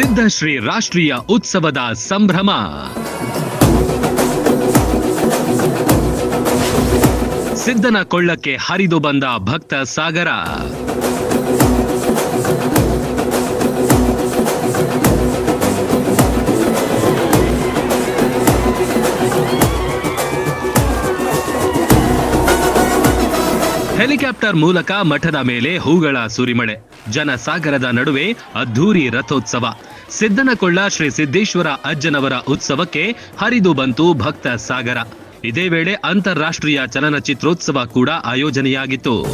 ಸಿದ್ಧಶ್ರೀ ರಾಷ್ಟ್ರೀಯ ಉತ್ಸವದ ಸಂಭ್ರಮ. ಸಿದ್ಧನ ಕೊಳ್ಳಕ್ಕೆ ಹರಿದು ಬಂದ ಭಕ್ತ ಸಾಗರ. ಹೆಲಿಕಾಪ್ಟರ್ ಮೂಲಕ ಮಠದ ಮೇಲೆ ಹೂಗಳ ಸುರಿಮಳೆ. ಜನಸಾಗರದ ನಡುವೆ ಅದ್ಧೂರಿ ರಥೋತ್ಸವ. ಸಿದ್ದನಕೊಳ್ಳ ಶ್ರೀ ಸಿದ್ದೇಶ್ವರ ಅಜ್ಜನವರ ಉತ್ಸವಕ್ಕೆ ಹರಿದು ಬಂತು ಭಕ್ತ ಸಾಗರ. ಇದೇ ವೇಳೆ ಅಂತಾರಾಷ್ಟ್ರೀಯ ಚಲನಚಿತ್ರೋತ್ಸವ ಕೂಡ ಆಯೋಜನೆಯಾಗಿತ್ತು.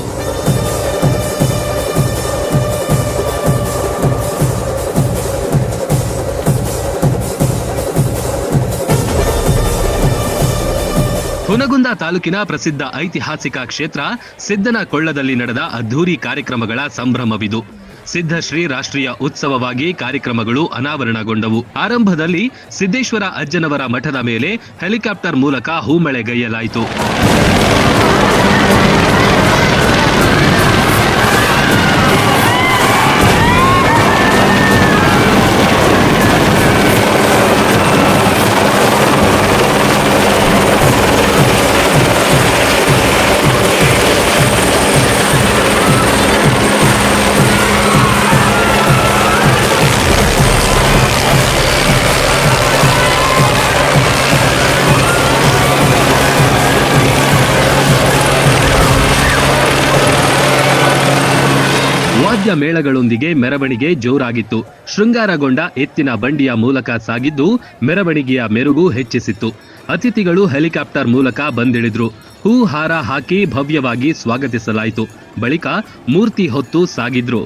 ಹುನಗುಂದ ತಾಲೂಕಿನ ಪ್ರಸಿದ್ಧ ಐತಿಹಾಸಿಕ ಕ್ಷೇತ್ರ ಸಿದ್ದನ ಕೊಳ್ಳದಲ್ಲಿ ನಡೆದ ಅದ್ಧೂರಿ ಕಾರ್ಯಕ್ರಮಗಳ ಸಂಭ್ರಮವಿದು. ಸಿದ್ಧಶ್ರೀ ರಾಷ್ಟ್ರೀಯ ಉತ್ಸವವಾಗಿ ಕಾರ್ಯಕ್ರಮಗಳು ಅನಾವರಣಗೊಂಡವು. ಆರಂಭದಲ್ಲಿ ಸಿದ್ದೇಶ್ವರ ಅಜ್ಜನವರ ಮಠದ ಮೇಲೆ ಹೆಲಿಕಾಪ್ಟರ್ ಮೂಲಕ ಹೂಮಳೆಗೈಯಲಾಯಿತು. ವಾದ್ಯ ಮೇಳಗಳೊಂದಿಗೆ ಮೆರವಣಿಗೆ ಜೋರಾಗಿತ್ತು. ಶೃಂಗಾರಗೊಂಡ ಎತ್ತಿನ ಬಂಡಿಯ ಮೂಲಕ ಸಾಗಿದ್ದು ಮೆರವಣಿಗೆಯ ಮೆರುಗು ಹೆಚ್ಚಿಸಿತ್ತು. ಅತಿಥಿಗಳು ಹೆಲಿಕಾಪ್ಟರ್ ಮೂಲಕ ಬಂದಿಳಿದ್ರು. ಹೂ ಹಾರ ಹಾಕಿ ಭವ್ಯವಾಗಿ ಸ್ವಾಗತಿಸಲಾಯಿತು. ಬಳಿಕ ಮೂರ್ತಿ ಹೊತ್ತು ಸಾಗಿದ್ರು.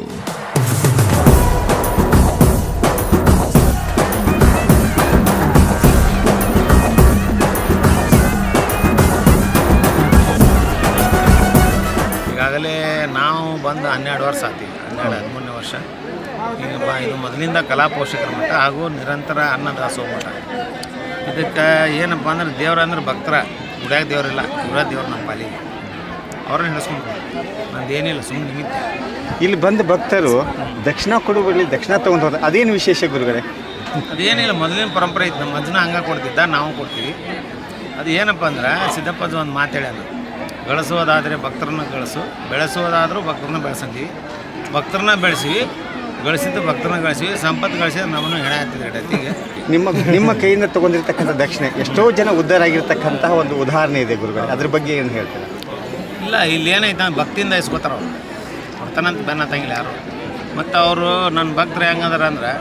ಬಂದು ಹನ್ನೆರಡು ವರ್ಷ ಆತೀವಿ ಹನ್ನೆರಡು ಹದಿಮೂರನೇ ವರ್ಷ. ಈಗ ಬ ಇದು ಮೊದಲಿಂದ ಕಲಾ ಪೋಷಕರ ಮಠ ಹಾಗೂ ನಿರಂತರ ಅನ್ನದಾಸೋಹ ಮಠ. ಇದಕ್ಕೆ ಏನಪ್ಪ ಅಂದ್ರೆ ದೇವ್ರ ಅಂದ್ರೆ ಭಕ್ತರ. ಗುಡ್ಯಾಗ ದೇವರಿಲ್ಲ ಇವರ ದೇವ್ರು ನಮ್ಮ ಪಾಲಿಗೆ. ಅವ್ರನ್ನ ಹಿಡಿಸ್ಕೊಂಡು ನಂದು ಏನಿಲ್ಲ ಸುಮ್ಮನೆ ನಿಮಿತ್ತ ಇಲ್ಲಿ ಬಂದ ಭಕ್ತರು ದಕ್ಷಿಣ ಕೊಡುವಲ್ಲಿ ದಕ್ಷಿಣ ತಗೊಂಡು ಹೋದ ಅದೇನು ವಿಶೇಷ ಗುರುಗಳೇ? ಅದೇನಿಲ್ಲ ಮೊದಲಿನ ಪರಂಪರೆ ಇತ್ತು. ನಮ್ಮ ಅಜ್ಜನ ಹಂಗೆ ಕೊಡ್ತಿದ್ದ ನಾವು ಕೊಡ್ತೀವಿ. ಅದು ಏನಪ್ಪ ಅಂದ್ರೆ ಸಿದ್ದಪ್ಪದ ಒಂದು ಮಾತು ಹೇಳ್ಯಾನ. ಗಳಿಸೋದಾದರೆ ಭಕ್ತರನ್ನ ಗಳಿಸು ಬೆಳೆಸೋದಾದರೂ ಭಕ್ತರನ್ನ ಬೆಳೆಸಂತೀವಿ. ಭಕ್ತರನ್ನ ಬೆಳೆಸಿವಿ ಗಳಿಸಿದ್ದು ಭಕ್ತರನ್ನ ಗಳಿಸಿವಿ ಸಂಪತ್ತು ಗಳಿಸಿದ ನಮ್ಮನ್ನು ಹೆಣ ಗಡತಿಗೆ ನಿಮ್ಮ ನಿಮ್ಮ ಕೈಯಿಂದ ತಗೊಂಡಿರ್ತಕ್ಕಂಥ ದಕ್ಷಿಣ ಎಷ್ಟೋ ಜನ ಉದ್ಧಾರ ಆಗಿರ್ತಕ್ಕಂತಹ ಒಂದು ಉದಾಹರಣೆ ಇದೆ ಗುರುಗಳೇ. ಅದ್ರ ಬಗ್ಗೆ ಏನು ಹೇಳ್ತಾರೆ? ಇಲ್ಲ ಇಲ್ಲಿ ಏನೈತೆ ನಾನು ಭಕ್ತಿಯಿಂದ ಇಸ್ಕೋತಾರ ಅವ್ರು. ಕೊಡ್ತಾನಂತ ಬೆನ್ನ ತಂಗಿಲ್ಲ ಯಾರು. ಮತ್ತು ಅವರು ನನ್ನ ಭಕ್ತರು ಹೆಂಗಂದ್ರೆ ಅಂದ್ರೆ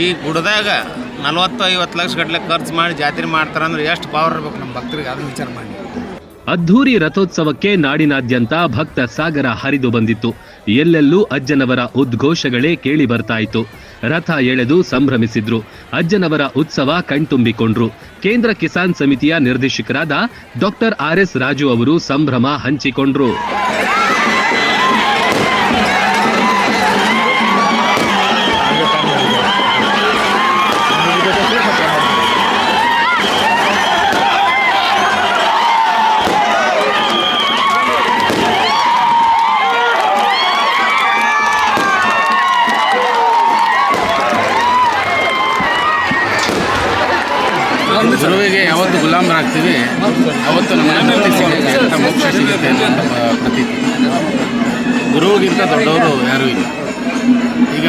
ಈ ಗುಡದಾಗ ನಲ್ವತ್ತು ಐವತ್ತು ಲಕ್ಷ ಗಟ್ಟಲೆ ಖರ್ಚು ಮಾಡಿ ಜಾತ್ರೆ ಮಾಡ್ತಾರಂದ್ರೆ ಎಷ್ಟು ಪವರ್ ಇರ್ಬೇಕು ನಮ್ಮ ಭಕ್ತರಿಗೆ? ಅದನ್ನು ವಿಚಾರ ಮಾಡಿ. ಅದ್ಧೂರಿ ರಥೋತ್ಸವಕ್ಕೆ ನಾಡಿನಾದ್ಯಂತ ಭಕ್ತ ಸಾಗರ ಹರಿದು ಬಂದಿತ್ತು. ಎಲ್ಲೆಲ್ಲೂ ಅಜ್ಜನವರ ಉದ್ಘೋಷಗಳೇ ಕೇಳಿ ಬರ್ತಾಯಿತು ರಥ ಎಳೆದು ಸಂಭ್ರಮಿಸಿದ್ರು. ಅಜ್ಜನವರ ಉತ್ಸವ ಕಣ್ತುಂಬಿಕೊಂಡ್ರು. ಕೇಂದ್ರ ಕಿಸಾನ್ ಸಮಿತಿಯ ನಿರ್ದೇಶಕರಾದ ಡಾಕ್ಟರ್ ಆರ್ ಎಸ್ ರಾಜು ಅವರು ಸಂಭ್ರಮ ಹಂಚಿಕೊಂಡ್ರು. ಗುರುವಿಗೆ ಯಾವತ್ತು ಗುಲಾಮರಾಗ್ತೀವಿ, ಅವತ್ತು ನಮಗೆ ಸಿಗುತ್ತೆ ಅಂತ ಮೋಕ್ಷ ಸಿಗುತ್ತೆ ಅಂತ ಪ್ರತೀತಿ. ಗುರುವಿಗಿಂತ ದೊಡ್ಡವರು ಯಾರೂ ಇಲ್ಲ. ಈಗ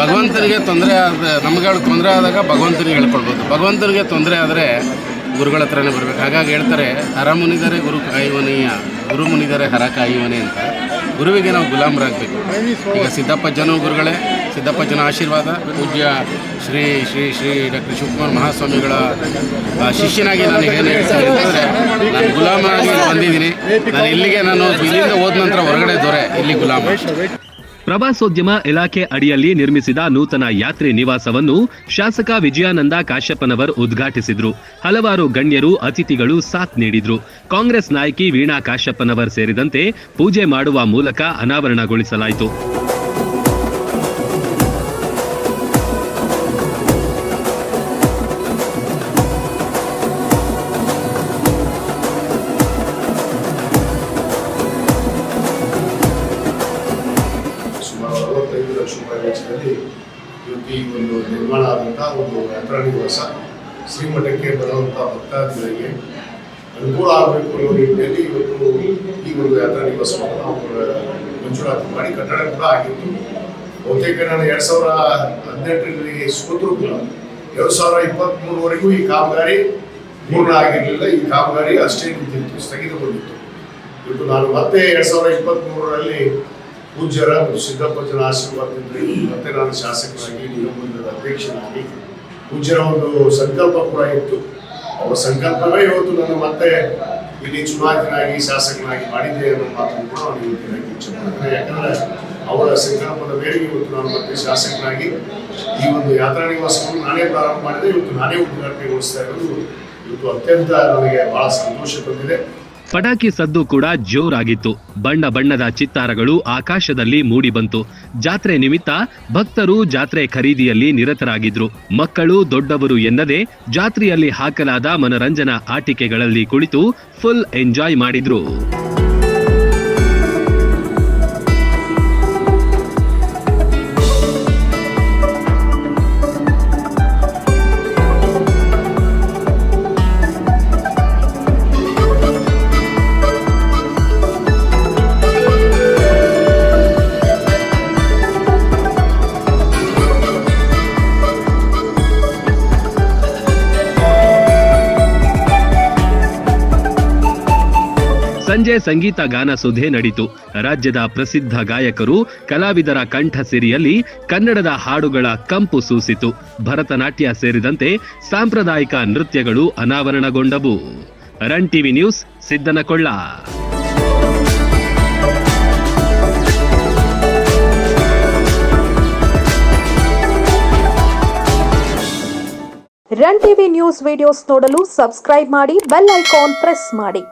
ಭಗವಂತನಿಗೆ ತೊಂದರೆ ಆದ ನಮ್ಗಳು ತೊಂದರೆ ಆದಾಗ ಭಗವಂತನಿಗೆ ಹೇಳ್ಕೊಳ್ಬೋದು ಭಗವಂತನಿಗೆ ತೊಂದರೆ ಆದರೆ ಗುರುಗಳ ಹತ್ರನೇ ಬರಬೇಕು. ಹಾಗಾಗಿ ಹೇಳ್ತಾರೆ, ಹರ ಮುನಿದರೆ ಗುರು ಕಾಯುವನೆಯ ಗುರು ಮುನಿದರೆ ಹರ ಕಾಯುವನೆ ಅಂತ. ಗುರುವಿಗೆ ನಾವು ಗುಲಾಮರಾಗಬೇಕು. ಈಗ ಸಿದ್ದಪ್ಪ ಜನ ಗುರುಗಳೇ, ಸಿದ್ದಪ್ಪ ಜನ ಆಶೀರ್ವಾದ, ಪೂಜ್ಯ ಶ್ರೀ ಶ್ರೀ ಶ್ರೀ ಡಾಕ್ಟರ್ ಶಿವಕುಮಾರ್ ಮಹಾಸ್ವಾಮಿಗಳ ಶಿಷ್ಯನಾಗಿ ನಾನು ಏನು ಹೇಳ್ತೀನಿ ನಾನು ಗುಲಾಮರಾಗಿ ಬಂದಿದ್ದೀನಿ. ನಾನು ಇಲ್ಲಿಗೆ ನಾನು ಇಲ್ಲಿಂದ ಹೋದ ನಂತರ ಹೊರಗಡೆ ದೊರೆ, ಇಲ್ಲಿ ಗುಲಾಮ. ಪ್ರವಾಸೋದ್ಯಮ ಇಲಾಖೆ ಅಡಿಯಲ್ಲಿ ನಿರ್ಮಿಸಿದ ನೂತನ ಯಾತ್ರಿ ನಿವಾಸವನ್ನು ಶಾಸಕ ವಿಜಯಾನಂದ ಕಾಶ್ಯಪ್ಪನವರ್ ಉದ್ಘಾಟಿಸಿದ್ರು. ಹಲವಾರು ಗಣ್ಯರು, ಅತಿಥಿಗಳು ಸಾಥ್ ನೀಡಿದ್ರು. ಕಾಂಗ್ರೆಸ್ ನಾಯಕಿ ವೀಣಾ ಕಾಶ್ಯಪ್ಪನವರ್ ಸೇರಿದಂತೆ ಪೂಜೆ ಮಾಡುವ ಮೂಲಕ ಅನಾವರಣಗೊಳಿಸಲಾಯಿತು. ಒಂದು ಯಾತ್ರಾ ಶ್ರೀಮಠಕ್ಕೆ ಬರುವಂಥ ಭಕ್ತಾದಿಗಳಿಗೆ ಅನುಕೂಲ ಆಗಬೇಕು ಅನ್ನೋ ರೀತಿಯಲ್ಲಿ ಇವತ್ತು ಈ ಒಂದು ಯಾತ್ರಾ ನಿವಾಸವನ್ನು ನಾವು ಮಂಜೂರಾತಿ ಮಾಡಿ ಕಟ್ಟಡ ಕೂಡ ಆಗಿತ್ತು. ಬಹುತೇಕ ನಾನು ಎರಡು ಸಾವಿರ ಹದಿನೆಂಟರಲ್ಲಿ ಸೋತರು ಕೂಡ ಎರಡು ಸಾವಿರ ಇಪ್ಪತ್ತ್ಮೂರವರೆಗೂ ಈ ಕಾಮಗಾರಿ ಪೂರ್ಣ ಆಗಿರಲಿಲ್ಲ. ಈ ಕಾಮಗಾರಿ ಅಷ್ಟೇ ನಿಂತಿತ್ತು, ಸ್ಥಗಿತಗೊಂಡಿತ್ತು. ಇವತ್ತು ನಾನು ಮತ್ತೆ ಎರಡು ಸಾವಿರ ಇಪ್ಪತ್ತ್ಮೂರರಲ್ಲಿ ಪೂಜ್ಯರ ಮತ್ತು ಸಿದ್ದಪ್ಪಜ್ಜನ ಆಶೀರ್ವಾದದಿಂದ ಮತ್ತೆ ನಾನು ಶಾಸಕರಾಗಿ, ನಿಗಮದ ಅಧ್ಯಕ್ಷನಾಗಿ ಪೂಜ್ಯರ ಒಂದು ಸಂಕಲ್ಪ ಕೂಡ ಇತ್ತು. ಅವರ ಸಂಕಲ್ಪವೇ ಇವತ್ತು ನನ್ನ ಮತ್ತೆ ಇಲ್ಲಿ ಚುನಾಯಿತನಾಗಿ ಶಾಸಕನಾಗಿ ಮಾಡಿದ್ದೆ ಅನ್ನೋ ಮಾತನ್ನು ಕೂಡ ನಾನು ಇಚ್ಛೆ ಮಾಡ್ತೇನೆ ಯಾಕಂದ್ರೆ ಅವರ ಸಂಕಲ್ಪದ ಮೇರೆಗೆ ಇವತ್ತು ನಾನು ಮತ್ತೆ ಶಾಸಕನಾಗಿ ಈ ಒಂದು ಯಾತ್ರಾ ನಿವಾಸವನ್ನು ನಾನೇ ಪ್ರಾರಂಭ ಮಾಡಿದೆ. ಇವತ್ತು ನಾನೇ ಉದ್ಘಾಟನೆಗೊಳಿಸ್ತಾ ಇರೋದು. ಇವತ್ತು ಅತ್ಯಂತ ನನಗೆ ಬಹಳ ಸಂತೋಷ ತಂದಿದೆ. ಪಟಾಕಿ ಸದ್ದು ಕೂಡ ಜೋರಾಗಿತ್ತು. ಬಣ್ಣ ಬಣ್ಣದ ಚಿತ್ತಾರಗಳು ಆಕಾಶದಲ್ಲಿ ಮೂಡಿಬಂತು ಜಾತ್ರೆ ನಿಮಿತ್ತ ಭಕ್ತರು ಜಾತ್ರೆ ಖರೀದಿಯಲ್ಲಿ ನಿರತರಾಗಿದ್ರು. ಮಕ್ಕಳು, ದೊಡ್ಡವರು ಎನ್ನದೆ ಜಾತ್ರೆಯಲ್ಲಿ ಹಾಕಲಾದ ಮನರಂಜನಾ ಆಟಿಕೆಗಳಲ್ಲಿ ಕುಳಿತು ಫುಲ್ ಎಂಜಾಯ್ ಮಾಡಿದ್ರು. ಸಂಜೆ ಸಂಗೀತ ಗಾನ ಸುಧೆ ನಡೀತು. ರಾಜ್ಯದ ಪ್ರಸಿದ್ಧ ಗಾಯಕರು, ಕಲಾವಿದರ ಕಂಠ ಸಿರಿಯಲ್ಲಿ ಕನ್ನಡದ ಹಾಡುಗಳ ಕಂಪು ಸೂಸಿತು. ಭರತನಾಟ್ಯ ಸೇರಿದಂತೆ ಸಾಂಪ್ರದಾಯಿಕ ನೃತ್ಯಗಳು ಅನಾವರಣಗೊಂಡವು. Run TV news, Siddanakolla. Run TV news videos ನೋಡಲು ಸಬ್ಸ್ಕ್ರೈಬ್ ಮಾಡಿ, ಬೆಲ್ ಐಕಾನ್ ಪ್ರೆಸ್ ಮಾಡಿ.